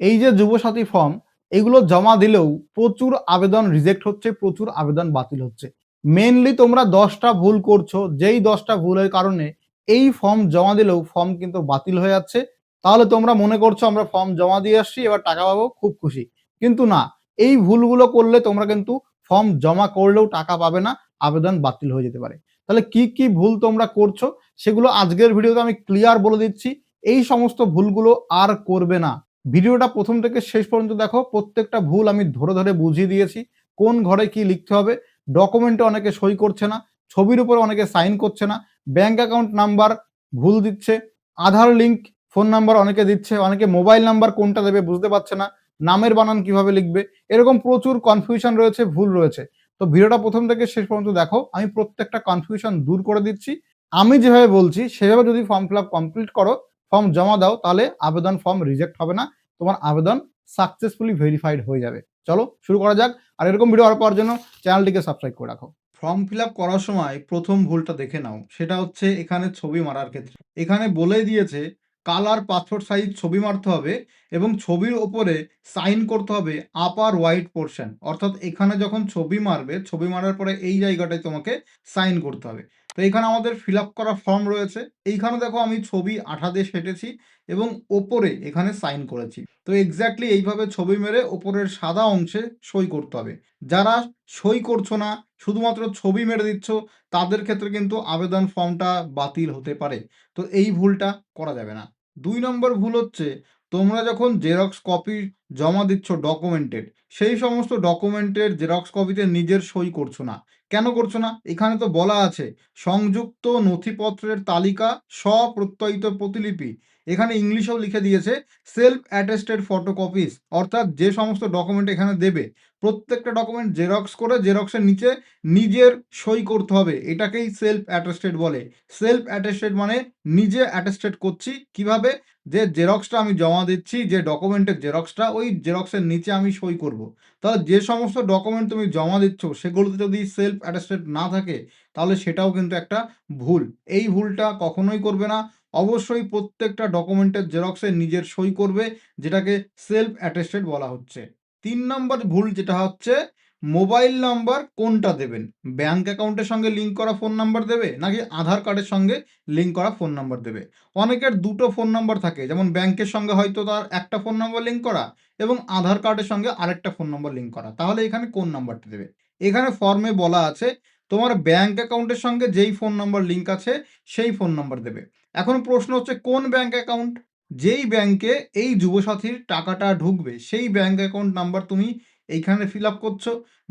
এই যে যুবসাথী ফর্ম এগুলো জমা দিলেও প্রচুর আবেদন রিজেক্ট হচ্ছে, প্রচুর আবেদন বাতিল হচ্ছে। মেনলি তোমরা দশটা ভুল করছ, যেই দশটা ভুলের কারণে এই ফর্ম জমা দিলেও ফর্ম কিন্তু বাতিল হয়ে যাচ্ছে। তাহলে তোমরা মনে করছ আমরা ফর্ম জমা দিয়ে আসছি, এবার টাকা পাবো, খুব খুশি। কিন্তু না, এই ভুলগুলো করলে তোমরা কিন্তু ফর্ম জমা করলেও টাকা পাবে না, আবেদন বাতিল হয়ে যেতে পারে। তাহলে কি কি ভুল তোমরা করছ, সেগুলো আজকের ভিডিওতে আমি ক্লিয়ার বলে দিচ্ছি। এই সমস্ত ভুলগুলো আর করবে না। ভিডিওটা প্রথম থেকে শেষ পর্যন্ত দেখো, প্রত্যেকটা ভুল আমি ধরে ধরে বুঝিয়ে দিয়েছি, কোন ঘরে কি লিখতে হবে ডকুমেন্টে অনেকে সই করছে না, ছবির উপরে অনেকে সাইন করছে না ব্যাংক অ্যাকাউন্ট নাম্বার ভুল দিচ্ছে, আধার লিঙ্ক ফোন নাম্বার অনেকে দিচ্ছে, অনেকে মোবাইল নাম্বার কোনটা দেবে বুঝতে পারছে না, নামের বানান কীভাবে লিখবে, এরকম প্রচুর কনফিউশন রয়েছে, ভুল রয়েছে। তো ভিডিওটা প্রথম থেকে শেষ পর্যন্ত দেখো, আমি প্রত্যেকটা কনফিউশন দূর করে দিচ্ছি। আমি যেভাবে বলছি, সেভাবে যদি ফর্ম ফিল আপ কমপ্লিট করো ফর্ম জমা দাও, তাহলে আবেদন ফর্ম রিজেক্ট হবে না, তোমার আবেদন সাকসেসফুলি ভেরিফাইড হয়ে যাবে। চলো শুরু করা যাক, আর এরকম ভিডিও আরও পাওয়ার জন্য চ্যানেলটিকে সাবস্ক্রাইব করে রাখো। ফর্ম ফিল আপ করার সময় প্রথম ভুলটা দেখে নাও, সেটা হচ্ছে এখানে ছবি মারার ক্ষেত্রে। এখানে বলে দিয়েছে কালার পাসপোর্ট সাইজ ছবি মারতে হবে এবং ছবির ওপরে সাইন করতে হবে আপার হোয়াইট পোর্শন অর্থাৎ এখানে যখন ছবি মারবে, ছবি মারার পরে এই জায়গাটায় তোমাকে সাইন করতে হবে। তো এখানে আমাদের ফিল করা ফর্ম রয়েছে। এইখানে দেখো আমি ছবি আঠা দিয়ে সেটেছি এবং ওপরে এখানে সাইন করেছি। তো এক্স্যাক্টলি এইভাবে ছবি মেরে ওপরের সাদা অংশে সই করতে হবে। যারা সই করছ না, শুধুমাত্র ছবি মেরে দিচ্ছ, তাদের ক্ষেত্রে কিন্তু আবেদন ফর্মটা বাতিল হতে পারে। তো এই ভুলটা করা যাবে না। দুই নম্বর ভুল হচ্ছে, তোমরা যখন জেরক্স কপি জমা দিচ্ছ ডকুমেন্টেড সেই সমস্ত ডকুমেন্টের জেরক্স কপিতে নিজের সই করছ না। কেন করছ না? এখানে তো বলা আছে, সংযুক্ত নথিপত্রের তালিকা স্বপ্রত্যয়িত প্রতিলিপি। এখানে ইংলিশেও লিখে দিয়েছে সেলফ অ্যাটেস্টেড ফটোকপিস অর্থাৎ যে সমস্ত ডকুমেন্ট এখানে দেবে প্রত্যেকটা ডকুমেন্ট জেরক্স করে জেরক্সের নিচে নিজের সই করতে হবে। এটাকেই সেলফ অ্যাটেস্টেড বলে। সেলফ অ্যাটেস্টেড মানে নিজে অ্যাটেস্টেড করছি কীভাবে? যে জেরক্সটা আমি জমা দিচ্ছি, যে ডকুমেন্টের জেরক্সটা ওই জেরক্সের নিচে আমি সই করব। তাহলে যে সমস্ত ডকুমেন্ট তুমি জমা দিচ্ছ, সেগুলোতে যদি সেলফ অ্যাটেস্টেড না থাকে, তাহলে সেটাও কিন্তু একটা ভুল। এই ভুলটা কখনোই করবে না। অবশ্যই প্রত্যেকটা ডকুমেন্টের জেরক্সে নিজের সই করবে, যেটাকে সেলফ অ্যাটেস্টেড বলা হচ্ছে। তিন নম্বর ভুল যেটা হচ্ছে, মোবাইল নাম্বার কোনটা দেবেন? ব্যাংক অ্যাকাউন্টের সঙ্গে লিঙ্ক করা ফোন নাম্বার দেবে, নাকি আধার কার্ডের সঙ্গে লিঙ্ক করা ফোন নাম্বার দেবে? অনেকের দুটো ফোন নাম্বার থাকে, যেমন ব্যাংকের সঙ্গে হয়তো তার একটা ফোন নাম্বার লিঙ্ক করা এবং আধার কার্ডের সঙ্গে আরেকটা ফোন নাম্বার লিঙ্ক করা। তাহলে এখানে কোন নাম্বারটা দেবে? এখানে ফর্মে বলা আছে, তোমার ব্যাংক অ্যাকাউন্টের সঙ্গে যেই ফোন নাম্বার লিঙ্ক আছে, সেই ফোন নাম্বার দেবে। এখন প্রশ্ন হচ্ছে, কোন ব্যাংক অ্যাকাউন্ট? যেই ব্যাংকে এই যুবসাথীর টাকাটা ঢুকবে, সেই ব্যাংক অ্যাকাউন্ট নাম্বার তুমি এইখানে ফিল আপ করছ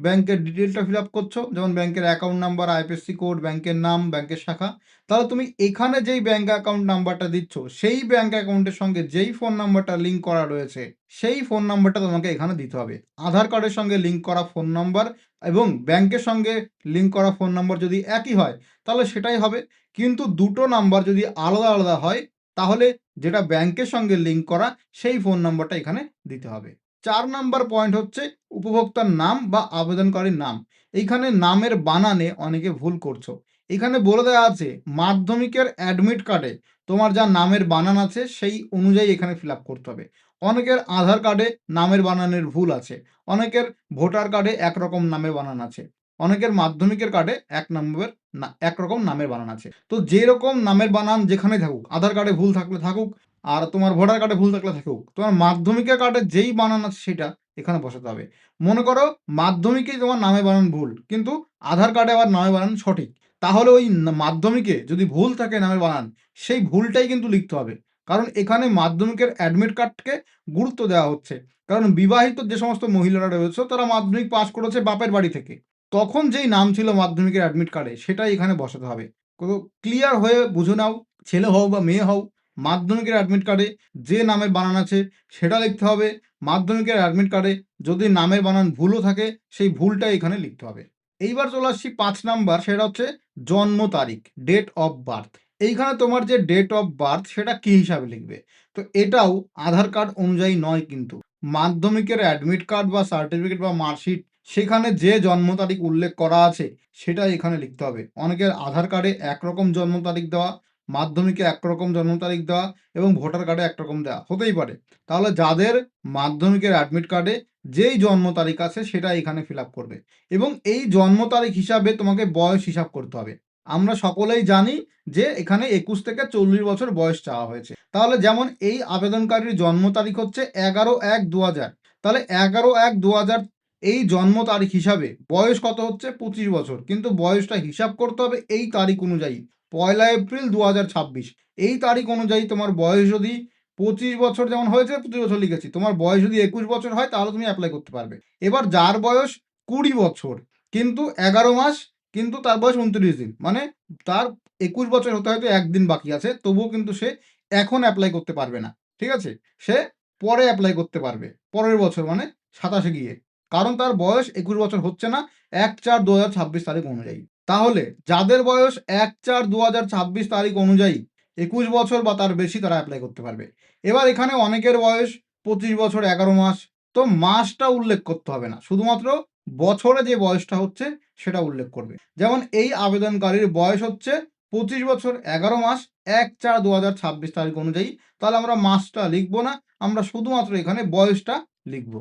ব্যাংকের ডিটেলটা ফিল আপ করছ, যেমন ব্যাংকের অ্যাকাউন্ট নাম্বার আইপিএসসি কোড ব্যাংকের নাম ব্যাংকের শাখা, তাহলে তুমি এখানে যেই ব্যাংক অ্যাকাউন্ট নাম্বারটা দিচ্ছ, সেই ব্যাংক অ্যাকাউন্টের সঙ্গে যেই ফোন নাম্বারটা লিঙ্ক করা রয়েছে, সেই ফোন নাম্বারটা তোমাকে এখানে দিতে হবে। আধার কার্ডের সঙ্গে লিঙ্ক করা ফোন নাম্বার এবং ব্যাংকের সঙ্গে লিঙ্ক করা ফোন নাম্বার যদি একই হয়, তাহলে সেটাই হবে। কিন্তু দুটো নাম্বার যদি আলাদা আলাদা হয় তাহলে যেটা ব্যাংকের সঙ্গে লিঙ্ক করা, সেই ফোন নম্বরটা এখানে দিতে হবে। চার নাম্বার পয়েন্ট হচ্ছে উপভোক্তার নাম বা আবেদনকারীর নাম। এইখানে নামের বানানে অনেকে ভুল করছ। এখানে বলে দেওয়া আছে, মাধ্যমিকের অ্যাডমিট কার্ডে তোমার যা নামের বানান আছে, সেই অনুযায়ী এখানে ফিল করতে হবে। অনেকের আধার কার্ডে নামের বানানের ভুল আছে। অনেকের ভোটার কার্ডে একরকম নামের বানান আছে। অনেকের মাধ্যমিকের কার্ডে এক নম্বর না একরকম নামের বানান আছে। তো যেরকম নামের বানান যেখানে থাকুক, আধার কার্ডে ভুল থাকলে থাকুক, আর তোমার ভোটার কার্ডে ভুল থাকলে থাকুক, তোমার মাধ্যমিকের কার্ডে যেই বানান আছে সেটা এখানে বসাতে হবে। মনে করো মাধ্যমিকে তোমার নামে বানান ভুল, কিন্তু আধার কার্ডে আবার নামে বানান সঠিক, তাহলে ওই মাধ্যমিকে যদি ভুল থাকে নামের বানান, সেই ভুলটাই কিন্তু লিখতে হবে। কারণ এখানে মাধ্যমিকের অ্যাডমিট কার্ডকে গুরুত্ব দেওয়া হচ্ছে। কারণ বিবাহিত যে সমস্ত মহিলারা রয়েছে, তারা মাধ্যমিক পাস করেছে বাপের বাড়ি থেকে। তখন যেই নাম ছিল মাধ্যমিকের অ্যাডমিট কার্ডে সেটাই এখানে বসাতে হবে। তো ক্লিয়ার হয়ে বুঝে নাও, ছেলে হও বা মেয়ে হও, মাধ্যমিকের অ্যাডমিট কার্ডে যে নামের বানান আছে, সেটা লিখতে হবে। মাধ্যমিকের অ্যাডমিট কার্ডে যদি নামের বানান ভুলও থাকে, সেই ভুলটা এখানে লিখতে হবে। এইবার চলে আসছি পাঁচ নাম্বার, সেটা হচ্ছে জন্ম তারিখ ডেট অফ বার্থ এইখানে তোমার যে ডেট অফ বার্থ সেটা কি হিসাবে লিখবে? তো এটাও আধার কার্ড অনুযায়ী নয় কিন্তু। মাধ্যমিকের অ্যাডমিট কার্ড বা সার্টিফিকেট বা মার্কশিট সেখানে যে জন্ম তারিখ উল্লেখ করা আছে সেটা এখানে লিখতে হবে। অনেকের আধার কার্ডে একরকম জন্ম তারিখ দেওয়া, মাধ্যমিকে একরকম জন্ম তারিখ দেওয়া এবং ভোটার কার্ডে একরকম দেওয়া, হতেই পারে। তাহলে যাদের মাধ্যমিকের অ্যাডমিট কার্ডে যেই জন্ম তারিখ আছে সেটা এখানে ফিল করবে। এবং এই জন্ম তারিখ হিসাবে তোমাকে বয়স হিসাব করতে হবে। আমরা সকলেই জানি যে এখানে একুশ থেকে চল্লিশ বছর বয়স চাওয়া হয়েছে। তাহলে যেমন এই আবেদনকারীর জন্ম তারিখ হচ্ছে এগারো এক দু হাজার তাহলে এগারো এক দু হাজার এই জন্ম তারিখ হিসাবে বয়স কত হচ্ছে? পঁচিশ বছর। কিন্তু বয়সটা হিসাব করতে হবে এই তারিখ অনুযায়ী। পয়লা এপ্রিল দু হাজার ছাব্বিশ। এই তারিখ অনুযায়ী তোমার বয়স যদি পঁচিশ বছর যেমন হয়েছে, পঁচিশ বছর লিখেছি। তোমার বয়স যদি একুশ বছর হয়, তাহলে তুমি অ্যাপ্লাই করতে পারবে। এবার যার বয়স কুড়ি বছর, কিন্তু এগারো মাস, কিন্তু তার বয়স উনত্রিশ দিন। মানে তার একুশ বছর হতে হয়তো একদিন বাকি আছে, তবুও কিন্তু সে এখন অ্যাপ্লাই করতে পারবে না। ঠিক আছে? সে পরে অ্যাপ্লাই করতে পারবে, পরের বছর মানে সাতাশে গিয়ে। কারণ তার বয়স একুশ বছর হচ্ছে না, এক চার দু তারিখ অনুযায়ী। তাহলে যাদের বয়স এক চার দু তারিখ অনুযায়ী একুশ বছর বা তার বেশি তারা অ্যাপ্লাই করতে পারবে। এবার এখানে অনেকের বয়স পঁচিশ বছর, এগারো মাস, তো মাসটা উল্লেখ করতে হবে না। শুধুমাত্র বছরে যে বয়সটা হচ্ছে সেটা উল্লেখ করবে। যেমন এই আবেদনকারীর বয়স হচ্ছে পঁচিশ বছর, এগারো মাস, এক চার দু তারিখ অনুযায়ী। তাহলে আমরা মাসটা লিখব না, আমরা শুধুমাত্র এখানে বয়সটা লিখব।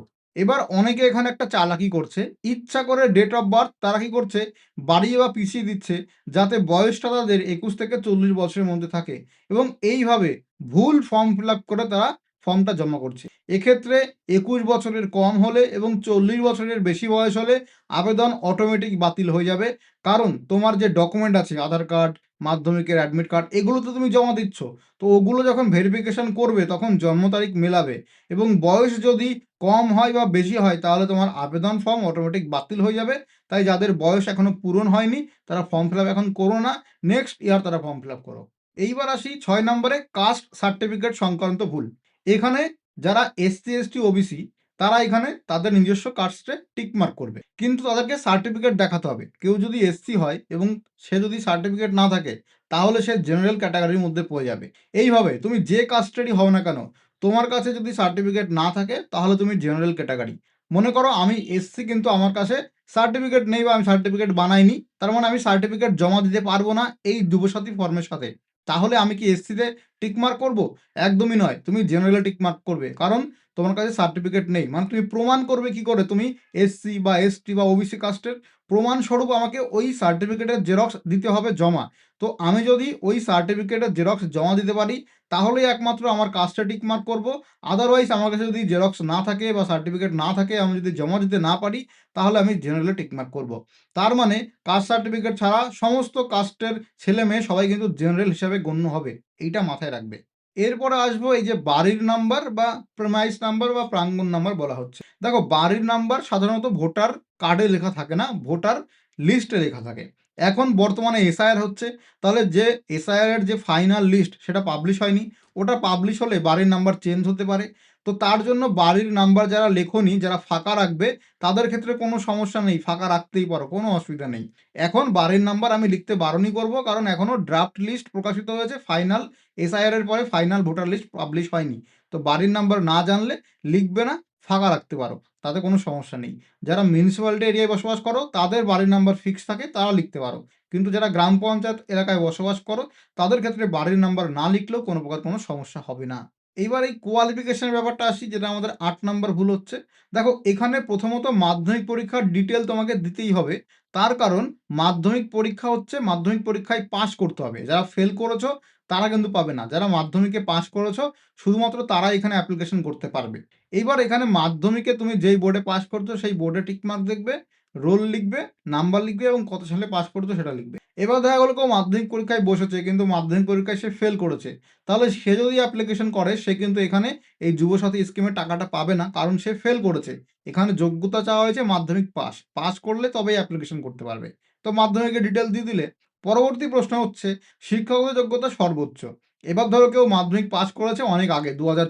এবার অনেকে এখানে একটা চালাকি করছে। ইচ্ছা করে ডেট অফ বার্থ তারা কি করছে? বাড়িয়ে বা পিছিয়ে দিচ্ছে যাতে বয়সটা তাদের একুশ থেকে চল্লিশ বছরের মধ্যে থাকে এবং এইভাবে ভুল ফর্ম ফিল করে তারা ফর্মটা জমা করছে। এক্ষেত্রে একুশ বছরের কম হলে এবং চল্লিশ বছরের বেশি বয়স হলে আবেদন অটোমেটিক বাতিল হয়ে যাবে। কারণ তোমার যে ডকুমেন্ট আছে, আধার কার্ড মাধ্যমিকের অ্যাডমিট কার্ড এগুলো তো তুমি জমা দিচ্ছ। তো ওগুলো যখন ভেরিফিকেশন করবে, তখন জন্ম তারিখ মেলাবে এবং বয়স যদি কম হয় বা বেশি হয়, তাহলে তোমার আবেদন ফর্ম অটোমেটিক বাতিল হয়ে যাবে। তাই যাদের বয়স এখনও পূরণ হয়নি, তারা ফর্ম ফিল এখন করো না। নেক্সট ইয়ার তারা ফর্ম ফিল করো। এইবার আসি ছয় নম্বরে কাস্ট সার্টিফিকেট সংক্রান্ত ভুল। এখানে যারা এসসি এসটি ওবিসি তারা এখানে তাদের নিজস্ব কাস্টে টিক মার্ক করবে। কিন্তু তাদেরকে সার্টিফিকেট দেখাতে হবে। কেউ যদি এসসি হয় এবং সে যদি সার্টিফিকেট না থাকে, তাহলে সে জেনারেল ক্যাটাগরির মধ্যে পড়ে যাবে। এইভাবে তুমি যে কাস্টেরই হও না কেন, তোমার কাছে যদি সার্টিফিকেট না থাকে, তাহলে তুমি জেনারেল ক্যাটাগরি মনে করো আমি এসসি কিন্তু আমার কাছে সার্টিফিকেট নেই বা আমি সার্টিফিকেট বানাইনি, তার মানে আমি সার্টিফিকেট জমা দিতে পারব না এই যুবসাথী ফর্মের সাথে। তাহলে আমি কি এসসিতে টিকমার্ক করব? একদমই নয়। তুমি জেনারেলে টিকমার্ক করবে। কারণ তোমার কাছে সার্টিফিকেট নেই। মানে তুমি প্রমাণ করবে কি করে? তুমি এসসি বা এসটি বা ওবিসি কাস্টের প্রমাণস্বরূপ আমাকে ওই সার্টিফিকেটের জেরক্স দিতে হবে জমা। তো আমি যদি ওই সার্টিফিকেটের জেরক্স জমা দিতে পারি, তাহলেই একমাত্র আমার কাজটা টিক মার্ক করব। আদারওয়াইজ আমার কাছে যদি জেরক্স না থাকে বা সার্টিফিকেট না থাকে, আমি যদি জমা দিতে না পারি, তাহলে আমি জেনারেলে টিকমার্ক করব। তার মানে কাস্ট সার্টিফিকেট ছাড়া সমস্ত কাস্টের ছেলে মেয়ে সবাই কিন্তু জেনারেল হিসাবে গণ্য হবে। এইটা মাথায় রাখবে। এরপরে আসব এই যে বাড়ির নাম্বার বা প্রেমাইস নাম্বার বা প্রাঙ্গন নাম্বার বলা হচ্ছে। দেখো বাড়ির নাম্বার সাধারণত ভোটার কার্ডে লেখা থাকে না, ভোটার লিস্টে লেখা থাকে। এখন বর্তমানে এসআইআর হচ্ছে, তাহলে যে এসআইআর এর যে ফাইনাল লিস্ট সেটা পাবলিশ হয়নি, ওটা পাবলিশ হলে বাড়ির নাম্বার চেঞ্জ হতে পারে। তো তার জন্য বাড়ির নাম্বার যারা লেখনি, যারা ফাঁকা রাখবে, তাদের ক্ষেত্রে কোনো সমস্যা নেই, ফাঁকা রাখতেই পারো, কোনো অসুবিধা নেই। এখন বাড়ির নাম্বার আমি লিখতে বারণই করব, কারণ এখনও ড্রাফট লিস্ট প্রকাশিত হয়েছে ফাইনাল এসআইআর এর পরে ফাইনাল ভোটার লিস্ট পাবলিশ হয়নি। তো বাড়ির নাম্বার না জানলে লিখবে না, ফাঁকা রাখতে পারো, তাতে কোনো সমস্যা নেই। যারা মিউনিসিপ্যালিটি এরিয়ায় বসবাস করো, তাদের বাড়ির নাম্বার ফিক্স থাকে, তারা লিখতে পারো। কিন্তু যারা গ্রাম পঞ্চায়েত এলাকায় বসবাস করো, তাদের ক্ষেত্রে বাড়ির নাম্বার না লিখলেও কোনো প্রকার কোনো সমস্যা হবে না। এইবার এই কোয়ালিফিকেশনের ব্যাপারটা আসি, যেটা আমাদের আট নম্বর ভুল হচ্ছে। দেখো, এখানে প্রথমত মাধ্যমিক পরীক্ষার ডিটেল তোমাকে দিতেই হবে। তার কারণ, মাধ্যমিক পরীক্ষা হচ্ছে, মাধ্যমিক পরীক্ষায় পাশ করতে হবে। যারা ফেল করেছ, তারা কিন্তু পাবে না। যারা মাধ্যমিকে পাশ করেছ, শুধুমাত্র তারা এখানে অ্যাপ্লিকেশন করতে পারবে। এইবার এখানে মাধ্যমিকে তুমি যেই বোর্ডে পাস করছ, সেই বোর্ডে টিকমার্ক দেখবে। রোল লিখবে নাম্বার লিখবে এবং কত সালে পাস করছ সেটা লিখবে। এবার দেখা গেলো কেউ মাধ্যমিক পরীক্ষায় বসেছে কিন্তু মাধ্যমিক পরীক্ষায় সে ফেল করেছে। তাহলে সে যদি অ্যাপ্লিকেশন করে, সে কিন্তু এখানে এই যুবসাথী স্কিমের টাকাটা পাবে না, কারণ সে ফেল করেছে। এখানে যোগ্যতা চাওয়া হয়েছে মাধ্যমিক পাস পাস করলে তবেই অ্যাপ্লিকেশন করতে পারবে। তো মাধ্যমিকের ডিটেল দিয়ে দিলে। পরবর্তী প্রশ্ন হচ্ছে শিক্ষাগত যোগ্যতা সর্বোচ্চ। এবার ধরো কেউ মাধ্যমিক পাস করেছে অনেক আগে দু হাজার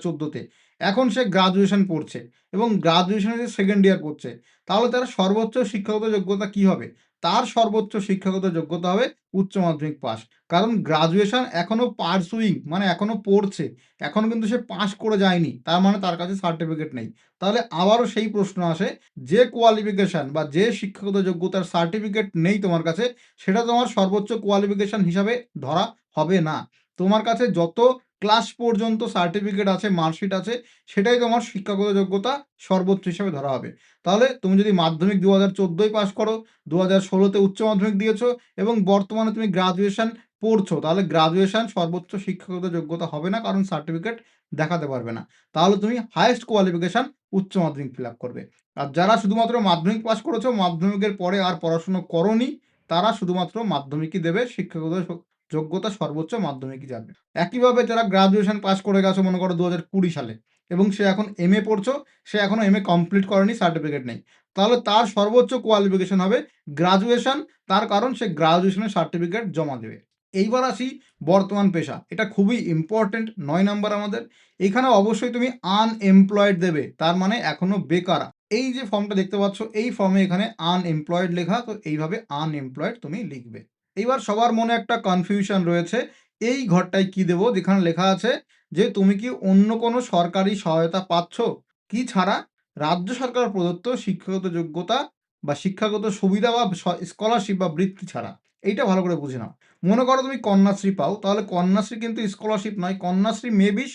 এখন সে গ্রাজুয়েশন পড়ছে এবং গ্রাজুয়েশনের সেকেন্ড ইয়ার পড়ছে তাহলে তার সর্বোচ্চ শিক্ষাগত যোগ্যতা কি হবে? তার সর্বোচ্চ শিক্ষাগত যোগ্যতা হবে উচ্চ মাধ্যমিক পাস কারণ গ্রাজুয়েশন এখনও পারসুইং মানে এখনও পড়ছে, এখন কিন্তু সে পাস করে যায়নি, তার মানে তার কাছে সার্টিফিকেট নেই। তাহলে আবারও সেই প্রশ্ন আসে, যে কোয়ালিফিকেশান বা যে শিক্ষাগত যোগ্যতার সার্টিফিকেট নেই তোমার কাছে, সেটা তোমার সর্বোচ্চ কোয়ালিফিকেশান হিসাবে ধরা হবে না। তোমার কাছে যত ক্লাস পর্যন্ত সার্টিফিকেট আছে, মার্কশিট আছে, সেটাই তোমার শিক্ষাগত যোগ্যতা সর্বোচ্চ হিসাবে ধরা হবে। তাহলে তুমি যদি মাধ্যমিক দু হাজার চোদ্দোয় পাস করো দু হাজার ষোলোতে উচ্চ মাধ্যমিক দিয়েছ এবং বর্তমানে তুমি গ্রাজুয়েশন পড়ছো, তাহলে গ্রাজুয়েশন সর্বোচ্চ শিক্ষাগত যোগ্যতা হবে না, কারণ সার্টিফিকেট দেখাতে পারবে না। তাহলে তুমি হায়েস্ট কোয়ালিফিকেশন উচ্চ মাধ্যমিক ফিল করবে। আর যারা শুধুমাত্র মাধ্যমিক পাস করেছ, মাধ্যমিকের পরে আর পড়াশুনো করনি, তারা শুধুমাত্র মাধ্যমিকই দেবে, শিক্ষাগত যোগ্যতা সর্বোচ্চ মাধ্যমিকই যাবে একইভাবে যারা গ্রাজুয়েশন পাস করে গেছো, মনে করো দু হাজার কুড়ি সালে, এবং সে এখন এম এ পড়ছো, সে এখনও এম এ কমপ্লিট করেনি সার্টিফিকেট নেই। তাহলে তার সর্বোচ্চ কোয়ালিফিকেশন হবে গ্রাজুয়েশন তার কারণ সে গ্রাজুয়েশনের সার্টিফিকেট জমা দেবে। এইবার আসি বর্তমান পেশা। এটা খুবই ইম্পর্টেন্ট নয় নাম্বার আমাদের। এখানে অবশ্যই তুমি আনএমপ্লয়েড দেবে, তার মানে এখনও বেকার। এই যে ফর্মটা দেখতে পাচ্ছ, এই ফর্মে এখানে আনএমপ্লয়েড লেখা, তো এইভাবে আনএমপ্লয়েড তুমি লিখবে। এইবার সবার মনে একটা কনফিউশন রয়েছে, এই ঘরটায় কি দেবো? যেখানে লেখা আছে যে, তুমি কি অন্য কোনো সরকারি সহায়তা পাচ্ছ? কি ছাড়া? রাজ্য সরকার প্রদত্ত শিক্ষাগত যোগ্যতা বা শিক্ষাগত সুবিধা বা স্কলারশিপ বা বৃত্তি ছাড়া। এইটা ভালো করে বুঝে নাও। মনে করো তুমি কন্যাশ্রী পাও, তাহলে কন্যাশ্রী কিন্তু স্কলারশিপ নয়, কন্যাশ্রী মেবি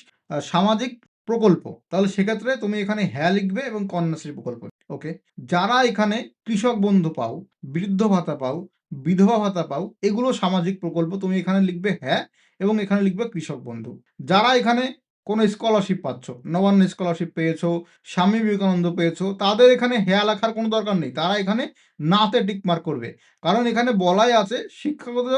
সামাজিক প্রকল্প। তাহলে সেক্ষেত্রে তুমি এখানে হ্যাঁ লিখবে এবং কন্যাশ্রী প্রকল্প। ওকে যারা এখানে কৃষক বন্ধু পাও, বৃদ্ধ ভাতা পাও বিধবা ভাতা পাও, এগুলো সামাজিক প্রকল্প। তুমি এখানে লিখবে হ্যাঁ এবং এখানে লিখবে কৃষক বন্ধু। যারা এখানে কোনো স্কলারশিপ পাচ্ছ, নবান্ন স্কলারশিপ পেয়েছ, স্বামী বিবেকানন্দ পেয়েছ, তাদের এখানে হ্যাঁ লেখার কোনো দরকার নেই। তারা এখানে নাতে টিক মার্ক করবে। কারণ এখানে বলাই আছে শিক্ষাগত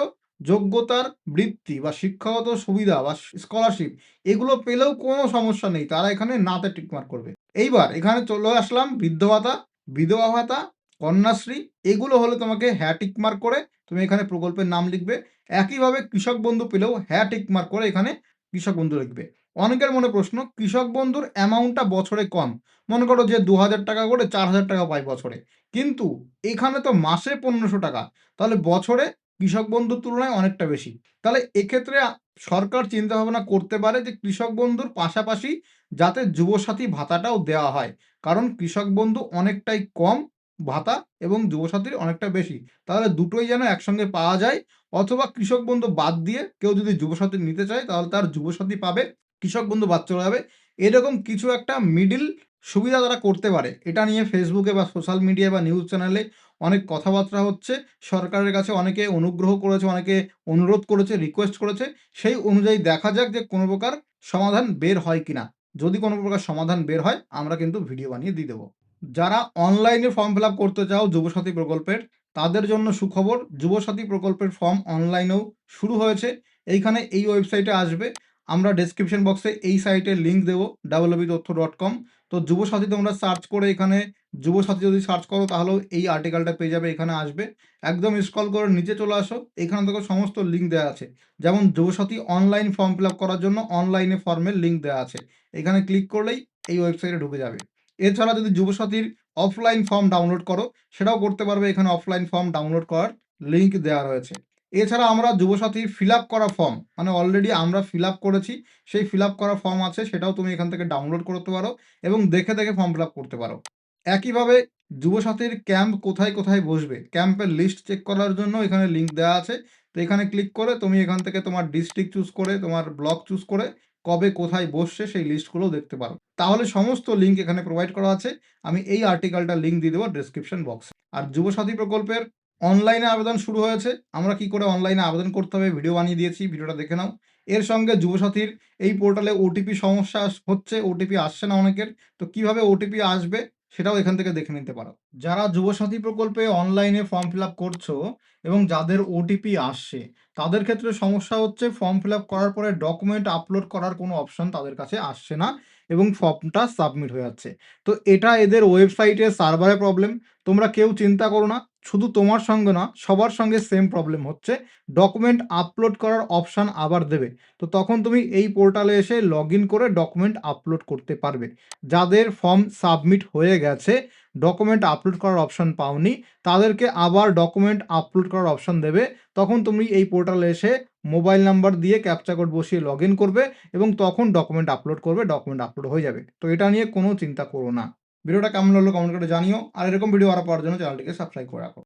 যোগ্যতার বৃত্তি বা শিক্ষাগত সুবিধা বা স্কলারশিপ এগুলো পেলেও কোনো সমস্যা নেই। তারা এখানে নাতে টিক মার্ক করবে। এইবার এখানে চলে আসলাম বৃদ্ধ ভাতা, বিধবা ভাতা কন্যাশ্রী, এগুলো হলে তোমাকে হ্যাঁ টিক মার্ক করে তুমি এখানে প্রকল্পের নাম লিখবে। একইভাবে কৃষক বন্ধু পেলেও হ্যাঁ টিক মার্ক করে এখানে কৃষক বন্ধু লিখবে। অনেকের মনে প্রশ্ন, কৃষক বন্ধুর অ্যামাউন্টটা বছরে কম। মনে করো যে দু হাজার টাকা করে চার হাজার টাকা পায় বছরে। কিন্তু এখানে তো মাসে পনেরোশো টাকা। তাহলে বছরে কৃষক বন্ধুর তুলনায় অনেকটা বেশি। তাহলে এক্ষেত্রে সরকার চিন্তা ভাবনা করতে পারে যে কৃষক বন্ধুর পাশাপাশি যাতে যুবসাথী ভাতাটাও দেওয়া হয়। কারণ কৃষক বন্ধু অনেকটাই কম ভাতা এবং যুবসাথীর অনেকটা বেশি। তাহলে দুটোই যেন একসঙ্গে পাওয়া যায় অথবা কৃষক বন্ধু বাদ দিয়ে কেউ যদি যুবসাথী নিতে চায়, তাহলে তার যুবসাথী পাবে, কৃষক বন্ধু বাদ চলে যাবে। এরকম কিছু একটা মিডিল সুবিধা তারা করতে পারে। এটা নিয়ে ফেসবুকে বা সোশ্যাল মিডিয়া বা নিউজ চ্যানেলে অনেক কথাবার্তা হচ্ছে। সরকারের কাছে অনেকে অনুগ্রহ করেছে, অনেকে অনুরোধ করেছে রিকোয়েস্ট করেছে। সেই অনুযায়ী দেখা যাক যে কোনো প্রকার সমাধান বের হয় কিনা। যদি কোনো প্রকার সমাধান বের হয়, আমরা কিন্তু ভিডিও বানিয়ে দিয়ে দেবো। যারা অনলাইনে ফর্ম ফিল করতে চাও যুবসাথী প্রকল্পের, তাদের জন্য সুখবর, যুবসাথী প্রকল্পের ফর্ম অনলাইনেও শুরু হয়েছে। এইখানে এই ওয়েবসাইটে আসবে। আমরা ডেসক্রিপশন বক্সে এই সাইটের লিঙ্ক দেবো ডাব্লবি তথ্য ডট কম তো যুবসাথী তোমরা সার্চ করে এখানে, যুবসাথী যদি সার্চ করো তাহলেও এই আর্টিকেলটা পেয়ে যাবে, এখানে আসবে। একদম স্ক্রল করে নিচে চলে আসো, এখানে দেখো সমস্ত লিঙ্ক দেওয়া আছে। যেমন যুবসাথী অনলাইন ফর্ম ফিল করার জন্য অনলাইনে ফর্মের লিঙ্ক দেওয়া আছে। এখানে ক্লিক করলেই এই ওয়েবসাইটে ঢুকে যাবে। এছাড়া যদি যুবসাথীর অফলাইন ফর্ম ডাউনলোড করো, সেটাও করতে পারবে। এখানে অফলাইন ফর্ম ডাউনলোড করার লিঙ্ক দেওয়া রয়েছে। এছাড়া আমরা যুবসাথীর ফিল করা ফর্ম মানে অলরেডি আমরা ফিল করেছি, সেই ফিল করা ফর্ম আছে, সেটাও তুমি এখান থেকে ডাউনলোড করতে পারো এবং দেখে দেখে ফর্ম ফিল করতে পারো। একইভাবে যুবসাথীর ক্যাম্প কোথায় কোথায় বসবে ক্যাম্পের লিস্ট চেক করার জন্য এখানে লিঙ্ক দেওয়া আছে। তো এখানে ক্লিক করে তুমি এখান থেকে তোমার ডিস্ট্রিক্ট চুজ করে, তোমার ব্লক চুজ করে কবে কোথায় বসছে সেই লিস্টগুলোও দেখতে পারো। তাহলে সমস্ত লিঙ্ক এখানে প্রোভাইড করা আছে। আমি এই আর্টিকেলটা লিঙ্ক দিয়ে দেবো ডিসক্রিপশন বক্সে আর যুবসাথী প্রকল্পের অনলাইনে আবেদন শুরু হয়েছে। আমরা কি করে অনলাইনে আবেদন করতে হবে ভিডিও বানিয়ে দিয়েছি ভিডিওটা দেখে নাও। এর সঙ্গে যুবসাথীর এই পোর্টালে ওটিপি সমস্যা হচ্ছে ওটিপি আসছে না অনেকের। তো কীভাবে ওটিপি আসবে? সেটাও এখান থেকে দেখে নিতে পারো। যারা যুবসাথী প্রকল্পে অনলাইনে ফর্ম ফিল করছ এবং যাদের ওটিপি আসছে, তাদের ক্ষেত্রে সমস্যা হচ্ছে ফর্ম ফিল করার পরে ডকুমেন্ট আপলোড করার কোনো অপশন তাদের কাছে আসছে না। এবং ফর্মটা সাবমিট হয়ে যাচ্ছে। তো এটা এদের ওয়েবসাইটের সার্ভারে প্রবলেম। তোমরা কেউ চিন্তা করো না, শুধু তোমার সঙ্গে না, সবার সঙ্গে সেম প্রবলেম হচ্ছে। ডকুমেন্ট আপলোড করার অপশান আবার দেবে। তো তখন তুমি এই পোর্টালে এসে লগ করে ডকুমেন্ট আপলোড করতে পারবে। যাদের ফর্ম সাবমিট হয়ে গেছে, ডকুমেন্ট আপলোড করার অপশান পাওনি, তাদেরকে আবার ডকুমেন্ট আপলোড করার অপশান দেবে। তখন তুমি এই পোর্টালে এসে মোবাইল নাম্বার দিয়ে ক্যাপচা কোড বসিয়ে লগ করবে এবং তখন ডকুমেন্ট আপলোড করবে ডকুমেন্ট আপলোড হয়ে যাবে। তো এটা নিয়ে কোনো চিন্তা করো না। ভিডিওটা কেমন লাগল কমেন্ট করে জানিও। আর এরকম ভিডিও আরও পাওয়ার জন্য চ্যানেলটিকে সাবস্ক্রাইব করে রাখো।